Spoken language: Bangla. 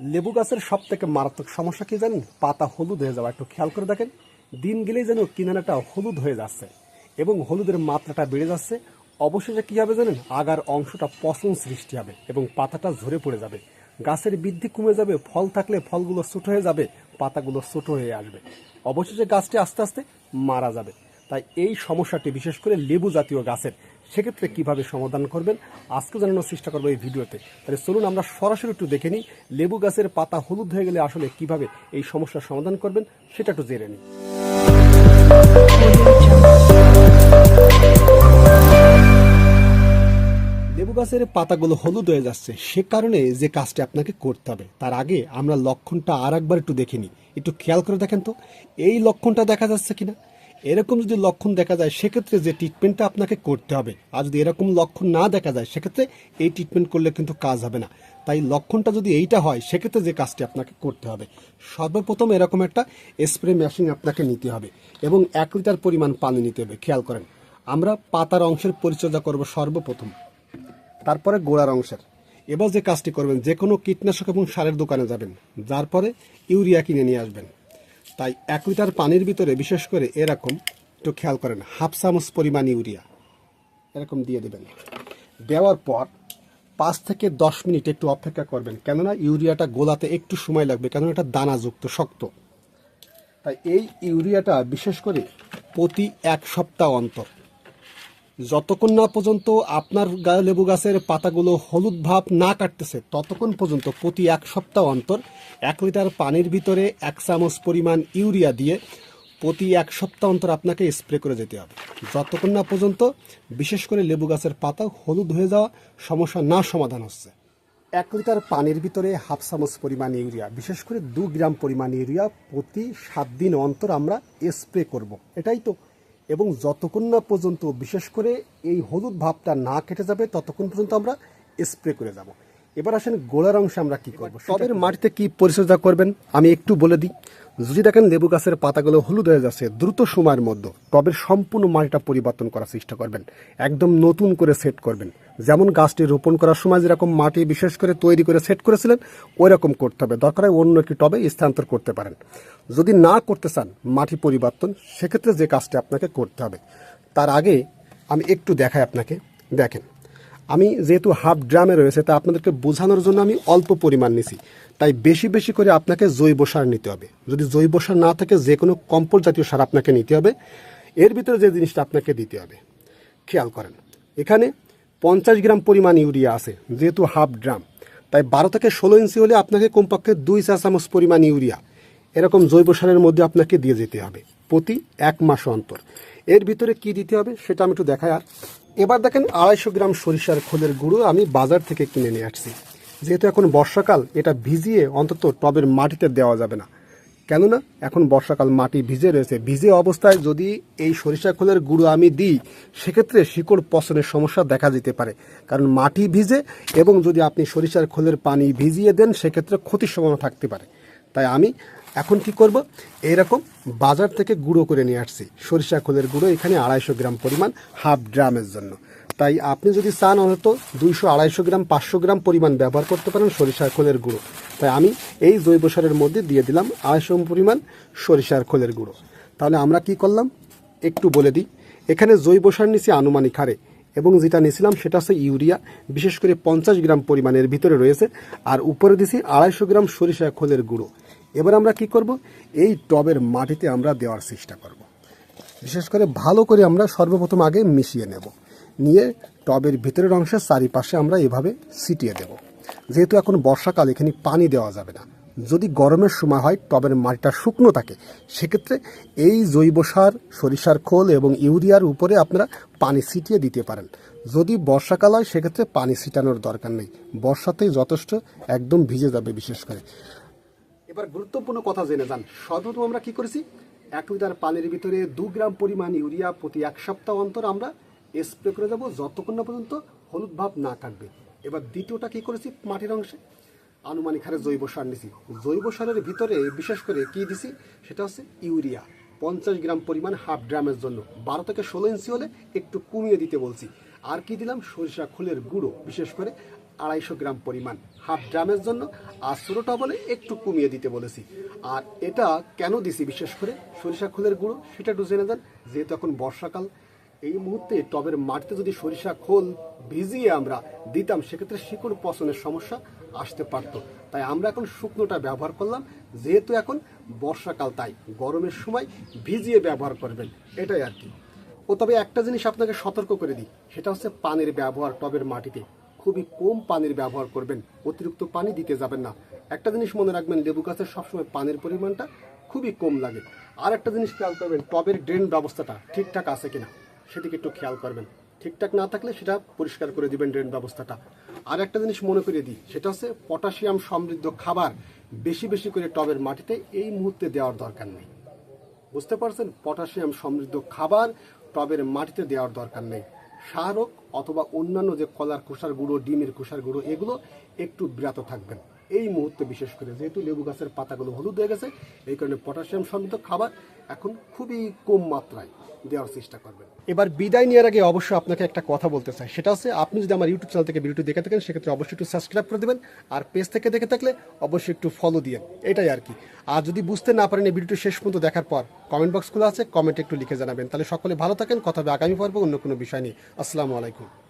লেবু গাছের সব থেকে মারাত্মক সমস্যা কি জানেন? পাতা হলুদ হয়ে যাওয়া। একটু খেয়াল করে দেখেন। দিন গেলেই যেন কিনারাটা হলুদ হয়ে যাচ্ছে এবং হলুদের মাত্রাটা বেড়ে যাচ্ছে। অবশেষে কি হবে জানেন? আগার অংশটা পচন সৃষ্টি হবে এবং পাতাটা ঝরে পড়ে যাবে। গাছের বৃদ্ধি কমে যাবে, ফল থাকলে ফলগুলো ছোট হয়ে যাবে, পাতাগুলো ছোট হয়ে আসবে। অবশেষে গাছটি আস্তে আস্তে মারা যাবে। তাই এই সমস্যাটি বিশেষ করে লেবু জাতীয় গাছের সেক্ষেত্রে কীভাবে সমাধান করবেন? আজকে জানানোর চেষ্টা করব এই ভিডিওতে। তাহলে চলুন আমরা সরাসরি একটু দেখে নিই, লেবু গাছের পাতা হলুদ হয়ে গেলে আসলে কীভাবে এই সমস্যার সমাধান করবেন সেটা একটু জেনে নিই। লেবু গাছের পাতাগুলো হলুদ হয়ে যাচ্ছে, সে কারণে যে কাজটি আপনাকে করতে হবে, তার আগে আমরা লক্ষণটা আর একবার একটু দেখে নিই। একটু খেয়াল করে দেখেন তো, এই লক্ষণটা দেখা যাচ্ছে কিনা? এরকম যদি লক্ষণ দেখা যায়, সেক্ষেত্রে যে ট্রিটমেন্টটা আপনাকে করতে হবে, আর যদি এরকম লক্ষণ না দেখা যায়, সেক্ষেত্রে এই ট্রিটমেন্ট করলে কিন্তু কাজ হবে না। তাই লক্ষণটা যদি এইটা হয়, সেক্ষেত্রে যে কাজটি আপনাকে করতে হবে। সর্বপ্রথম এরকম একটা স্প্রে মেশিন আপনাকে নিতে হবে এবং এক লিটার পরিমাণ পানি নিতে হবে, খেয়াল করেন। আমরা পাতার অংশের পরিচর্যা করব সর্বপ্রথম, তারপরে গোড়ার অংশের। এবার যে কাজটি করবেন, যে কোনো কীটনাশক এবং সারের দোকানে যাবেন, যার পরে ইউরিয়া কিনে নিয়ে আসবেন। তাই এক লিটার পানির ভিতরে, বিশেষ করে এরকম, একটু খেয়াল করেন, হাফ চামচ পরিমাণ ইউরিয়া, এরকম দিয়ে দেবেন। দেওয়ার পর পাঁচ থেকে দশ মিনিট একটু অপেক্ষা করবেন, কেননা ইউরিয়াটা গোলাতে একটু সময় লাগবে কেননা এটা দানাযুক্ত, শক্ত। তাই এই ইউরিয়াটা বিশেষ করে প্রতি এক সপ্তাহ অন্তর যতক্ষণ না পর্যন্ত আপনার লেবু গাছের পাতাগুলো হলুদ ভাব না কাটতেছে, ততক্ষণ পর্যন্ত প্রতি এক সপ্তাহ অন্তর এক লিটার পানির ভিতরে এক চামচ পরিমাণ ইউরিয়া দিয়ে প্রতি এক সপ্তাহ অন্তর আপনাকে স্প্রে করে যেতে হবে। যতক্ষণ না পর্যন্ত, বিশেষ করে লেবু গাছের পাতা হলুদ হয়ে যাওয়া সমস্যা না সমাধান হচ্ছে। এক লিটার পানির ভিতরে হাফ চামচ পরিমাণ ইউরিয়া, বিশেষ করে দু গ্রাম পরিমাণ ইউরিয়া প্রতি সাত দিন অন্তর আমরা স্প্রে করব। এটাই তো এবং যতক্ষণ না পর্যন্ত বিশেষ করে এই হলুদ ভাবটা না কেটে যাবে ততক্ষণ পর্যন্ত আমরা স্প্রে করে যাব। এবার আসেন গোলার অংশে আমরা কি করব? সবের মাটিতে কি পরিচর্যা করবেন? আমি একটু বলে দিই। যদি দেখেন লেবু গাছের পাতাগুলো হলুদ হয়ে যাচ্ছে দ্রুত সময়ের মধ্যে টবের সম্পূর্ণ মাটিটা পরিবর্তন করার চেষ্টা করবেন। একদম নতুন করে সেট করবেন। যেমন গাছটি রোপণ করার সময় যেরকম মাটি বিশেষ করে তৈরি করে সেট করেছিলেন ওই রকম করতে হবে। দরকার হয় অন্য একটি টবে স্থানান্তর করতে পারেন। যদি না করতে চান মাটি পরিবর্তন, সেক্ষেত্রে যে কাজটি আপনাকে করতে হবে, তার আগে আমি একটু দেখাই আপনাকে। দেখেন, আমি যেহেতু হাফ ড্রামে রয়েছে, তা আপনাদেরকে বোঝানোর জন্য আমি অল্প পরিমাণ নিছি। তাই বেশি বেশি করে আপনাকে জৈব সার নিতে হবে। যদি জৈব সার না থাকে, যে কোনো কম্পোস্ট জাতীয় সার আপনাকে নিতে হবে। এর ভিতরে যে জিনিসটা আপনাকে দিতে হবে, খেয়াল করেন, এখানে পঞ্চাশ গ্রাম পরিমাণ ইউরিয়া আছে, যেহেতু হাফ ড্রাম তাই বারো থেকে ষোলো ইঞ্চি হলে আপনাকে কমপক্ষে দুই চা চামচ পরিমাণ ইউরিয়া, এরকম জৈব সারের মধ্যে আপনাকে দিয়ে যেতে হবে প্রতি এক মাস অন্তর। এর ভিতরে কি দিতে হবে সেটা আমি একটু দেখাই। আর এবার দেখেন আড়াইশো গ্রাম সরিষার খোলের গুঁড়ো আমি বাজার থেকে কিনে নিয়ে আসছি। যেহেতু এখন বর্ষাকাল, এটা ভিজিয়ে অন্তত টবের মাটিতে দেওয়া যাবে না। কেননা এখন বর্ষাকাল, মাটি ভিজে রয়েছে। ভিজে অবস্থায় যদি এই সরিষা খোলের গুঁড়ো আমি দিই, সেক্ষেত্রে শিকড় পচনের সমস্যা দেখা যেতে পারে। কারণ মাটি ভিজে এবং যদি আপনি সরিষার খোলের পানি ভিজিয়ে দেন, সেক্ষেত্রে ক্ষতির সম্ভাবনা থাকতে পারে। তাই আমি এখন কি করব? এইরকম বাজার থেকে গুঁড়ো করে নিয়ে আসছি। সরিষা খোলের গুঁড়ো এখানে আড়াইশো গ্রাম পরিমাণ, হাফ ড্রামের জন্য। তাই আপনি যদি চান অন্তত দুইশো আড়াইশো গ্রাম, পাঁচশো গ্রাম পরিমাণ ব্যবহার করতে পারেন সরিষার খোলের গুঁড়ো। তাই আমি এই জৈব সারের মধ্যে দিয়ে দিলাম আড়াইশো পরিমাণ সরিষার খোলের গুঁড়ো। তাহলে আমরা কি করলাম? একটু বলে দিই। এখানে জৈব সার নিছি আনুমানিক হারে এবং যেটা নিয়েছিলাম সেটা হচ্ছে ইউরিয়া, বিশেষ করে পঞ্চাশ গ্রাম পরিমাণের ভিতরে রয়েছে আর উপরে দিছি আড়াইশো গ্রাম সরিষা খোলের গুঁড়ো। এবার আমরা কি করব? এই টবের মাটিতে আমরা দেওয়ার চেষ্টা করব। বিশেষ করে ভালো করে আমরা সর্বপ্রথম আগে মিশিয়ে নেব। নিয়ে টবের ভিতরের অংশের চারিপাশে আমরা এভাবে ছিটিয়ে দেব। যেহেতু এখন বর্ষাকাল, এখানে পানি দেওয়া যাবে না। যদি গরমের সময় হয়, টবের মাটিটা শুকনো থাকে, সেক্ষেত্রে এই জৈব সার, সরিষার খোল এবং ইউরিয়ার উপরে আপনারা পানি ছিটিয়ে দিতে পারেন। যদি বর্ষাকাল হয়, সেক্ষেত্রে পানি ছিটানোর দরকার নেই। বর্ষাতেই যথেষ্ট একদম ভিজে যাবে বিশেষ করে। এবার গুরুত্বপূর্ণ কথা জেনে যান। সর্বপ্রথম আমরা কি করেছি? এক লিটার পানির ভিতরে দু গ্রাম পরিমাণ ইউরিয়া প্রতি এক সপ্তাহ অন্তর আমরা স্প্রে করে যাব যতক্ষণ না পর্যন্ত হলুদ ভাব না কাটবে এবার দ্বিতীয়টা কি করেছি? মাটির অংশে। আনুমানিক হারে জৈব সার নিছি। জৈব সারের ভিতরে বিশেষ করে কি দিছি? সেটা হচ্ছে ইউরিয়া। পঞ্চাশ গ্রাম পরিমাণ হাফ ড্রামের জন্য। বারো থেকে ষোলো ইঞ্চি হলে একটু কমিয়ে দিতে বলছি। আর কি দিলাম? সরিষা খোলের গুঁড়ো, বিশেষ করে আড়াইশো গ্রাম পরিমাণ। হাফ ড্রামের জন্য আর ছোটো বলে একটু কমিয়ে দিতে বলেছি। আর এটা কেন দিছি বিশেষ করে? সরিষা খোলের গুঁড়ো, সেটা একটু জেনে দেন। যেহেতু এখন বর্ষাকাল এই মুহূর্তে টবের মাটিতে যদি সরিষা, খোল ভিজিয়ে আমরা দিতাম, সেক্ষেত্রে শিকড় পচনের সমস্যা আসতে পারত। তাই আমরা এখন শুকনোটা ব্যবহার করলাম। যেহেতু এখন বর্ষাকাল, তাই গরমের সময় ভিজিয়ে ব্যবহার করবেন। এটাই আর কি। ও তবে একটা জিনিস আপনাকে সতর্ক করে দিই, সেটা হচ্ছে পানির ব্যবহার টবের মাটিতে। খুবই কম পানির ব্যবহার করবেন, অতিরিক্ত পানি দিতে যাবেন না। একটা জিনিস মনে রাখবেন, লেবু গাছের সবসময় পানির পরিমাণটা খুবই কম লাগে। আর একটা জিনিস খেয়াল করবেন, টবের ড্রেন ব্যবস্থাটা ঠিকঠাক আছে কিনা। সেদিকে একটু খেয়াল করবেন। ঠিকঠাক না থাকলে সেটা পরিষ্কার করে দিবেন ড্রেন ব্যবস্থাটা। আর একটা জিনিস মনে করিয়ে দিই, সেটা হচ্ছে পটাশিয়াম সমৃদ্ধ খাবার বেশি বেশি করে টবের মাটিতে এই মুহূর্তে দেওয়ার দরকার নেই। বুঝতে পারছেন? পটাশিয়াম সমৃদ্ধ খাবার টবের মাটিতে দেওয়ার দরকার নেই। সারক অথবা অন্যান্য যে কলার খোসার গুঁড়ো, ডিমের খোসার গুঁড়ো, এগুলো একটু বিরত থাকবেন। এই মুহূর্তে বিশেষ করে যেহেতু লেবু গাছের পাতাগুলো হলুদ হয়ে গেছে, এই কারণে পটাশিয়াম সমৃদ্ধ খাবার এখন খুবই কম মাত্রায় দেওয়ার চেষ্টা করবেন। এবার বিদায় নেওয়ার আগে অবশ্যই আপনাকে একটা কথা বলতে চাই। সেটা হচ্ছে, আপনি যদি আমার ইউটিউব চ্যানেল থেকে ভিডিওটি দেখে থাকেন, সেক্ষেত্রে অবশ্যই একটু সাবস্ক্রাইব করে দেবেন আর পেজ থেকে দেখে থাকলে অবশ্যই একটু ফলো দিয়েন এটাই আর কি। আর যদি বুঝতে না পারেন এই ভিডিওটি শেষ পর্যন্ত দেখার পর কমেন্ট বক্স খোলা আছে কমেন্টে একটু লিখে জানাবেন। তাহলে সকলে ভালো থাকেন, কথা হবে আগামী পর্ব অন্য কোনো বিষয় নিয়ে। আসসালামু আলাইকুম।